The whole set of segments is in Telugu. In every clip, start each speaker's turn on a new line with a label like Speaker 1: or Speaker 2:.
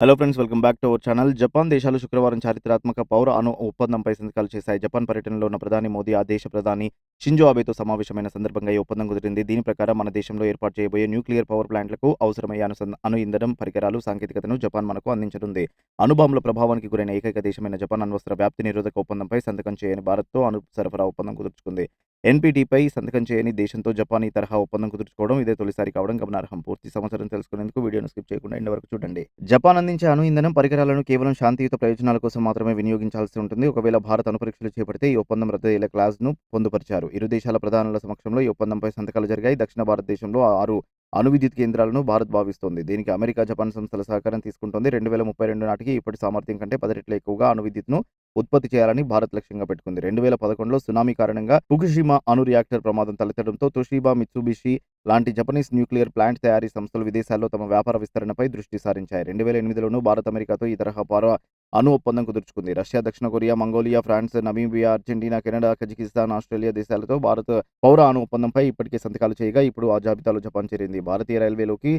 Speaker 1: Hello friends welcome back to our channel Japan దేశాలు శుక్రవారం చారిత్రాత్మక పౌర అణు ఒప్పందంపై సంతకాలు చేశాయి జపాన్ పర్యటనలో ఉన్న ప్రధాని మోదీ ఆ దేశ ప్రధాని షింజో అబేతో సమావేశమైన సందర్భంగా ఈ ఒప్పందం కుదిరింది. దీని ప్రకారం మన దేశంలో ఏర్పాటు చేయబోయే న్యూక్లియర్ పవర్ ప్లాంట్లకు అవసరమయ్యే అను అణు ఇంధనం పరికరాలు సాంకేతికతను జపాన్ మనకు అందించనుంది. అణుబాంబుల ప్రభావానికి గురైన ఏకైక దేశమైన జపాన్ అణ్వస్త్ర వ్యాప్తి నిరోధక ఒప్పందంపై సంతకం చేయని భారత్తో అణు సరఫరా ఒప్పందం కుదుర్చుకుంది. ఎన్పీటీపై సంతకం చేయని దేశంతో జపాన్ ఈ తరహా ఒప్పందం కుదుర్చుకోవడం ఇదే తొలిసారి కావడం గమనార్హం. పూర్తి సమాచారం తెలుసుకునేందుకు వీడియోను స్కిప్ చేయకుండా ఎండ్ వరకు చూడండి. జపాన్ అందించే అణు ఇంధనం పరికరాలను కేవలం శాంతియుత ప్రయోజనాల కోసం మాత్రమే వినియోగించాల్సి ఉంటుంది. ఒకవేళ భారత్ అనుపరీక్షలు చేపడితే ఈ ఒప్పందం రద్దయ్యేలా క్లాజ్ను పొందుపరిచారు. ఇరు దేశాల ప్రధానుల సమక్షంలో ఈ ఒప్పందంపై సంతకాలు జరిగాయి. దక్షిణ భారతదేశంలో ఆరు అణు విద్యుత్ కేంద్రాలను భారత్ భావిస్తోంది. దీనికి అమెరికా జపాన్ సంస్థల సహకారం తీసుకుంటోంది. రెండు వేల ముప్పై రెండు నాటికి ఇప్పటి సామర్థ్యం కంటే పది రెట్లు ఎక్కువగా అణు విద్యుత్ను ఉత్పత్తి చేయాలని భారత్ లక్ష్యంగా పెట్టుకుంది. రెండు వేల పదకొండులో సునామీ కారణంగా ఫుకుషిమా అణు రియాక్టర్ ప్రమాదం తలెత్తడంతో తుషీబా మిత్సుబిషి లాంటి జపనీస్ న్యూక్లియర్ ప్లాంట్ తయారీ సంస్థలు విదేశాల్లో తమ వ్యాపార విస్తరణపై దృష్టి సారించాయి. రెండు వేల ఎనిమిదిలోనూ భారత్ అమెరికాతో ఈ తరహా పార అణు ఒప్పందం కుదుర్చుకుంది. రష్యా దక్షిణ Korea Mongolia France Namibia Argentina Canada Kazakhstan Australia దేశాలతో భారత్ పౌర అణు ఒప్పందంపై ఇప్పటికే సంతకాలు చేయగా ఇప్పుడు ఆ జాబితాలో జపాన్ చేరింది. భారతీయ రైల్వేలోకి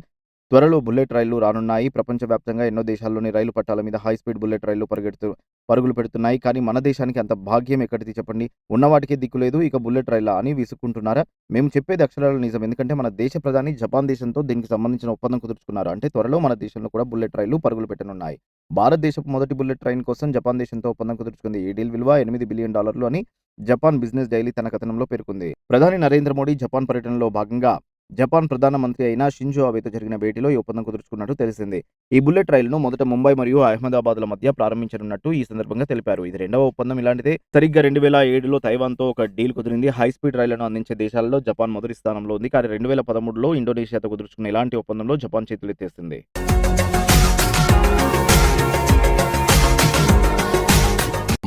Speaker 1: త్వరలో బుల్లెట్ రైళ్ళు రానున్నాయి. ప్రపంచవ్యాప్తంగా ఎన్నో దేశాల్లోని రైలు పట్టాల మీద హై స్పీడ్ బుల్లెట్ రైళ్ళు పరిగెడుతూ పరుగులు పెడుతున్నాయి. కానీ మన దేశానికి అంత భాగ్యం ఎక్కడిది చెప్పండి? ఉన్నవాటికే దిక్కు లేదు. ఇక బుల్లెట్ రైళ్ళ అని విసుక్కుంటున్నారా? మేము చెప్పేది అక్షరాలు నిజం. ఎందుకంటే మన దేశ ప్రధాని జపాన్ దేశంతో దీనికి సంబంధించిన ఒప్పందం కుదుర్చుకున్నారు. అంటే త్వరలో మన దేశంలో కూడా బుల్లెట్ రైళ్ళు పరుగులు పెట్టనున్నాయి. భారతదేశపు మొదటి బుల్లెట్ ట్రైన్ కోసం జపాన్ దేశంతో ఒప్పందం కుదుర్చుకుంది. ఈ డీల్ విలువ ఎనిమిది బిలియన్ డాలర్లు అని జపాన్ బిజినెస్ డైలీ తన కథనంలో పేర్కొంది. ప్రధాని నరేంద్ర మోడీ జపాన్ పర్యటనలో భాగంగా జపాన్ ప్రధానమంత్రి అయిన షింజో అబేతో జరిగిన భేటీలో ఈ ఒప్పందం కుదుర్చుకున్నట్టు తెలిసింది. ఈ బుల్లెట్ రైలును మొదట ముంబై మరియు అహ్మదాబాద్ల మధ్య ప్రారంభించనున్నట్టు ఈ సందర్భంగా తెలిపారు. ఇది రెండవ ఒప్పందం ఇలాంటిదే. సరిగ్గా రెండు వేల ఏడులో తైవాన్తో ఒక డీల్ కుదిరింది. హై స్పీడ్ రైళ్ళను అందించే దేశాలలో జపాన్ మొదటి స్థానంలో ఉంది. కానీ రెండు వేల పదమూడులో ఇండోనేషియాతో కుదుర్చుకున్న ఇలాంటి ఒప్పందంలో జపాన్ చేతులెత్తేసింది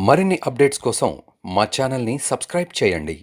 Speaker 2: మరిన్ని అప్డేట్స్ కోసం మా ఛానల్ని సబ్స్క్రైబ్ చేయండి.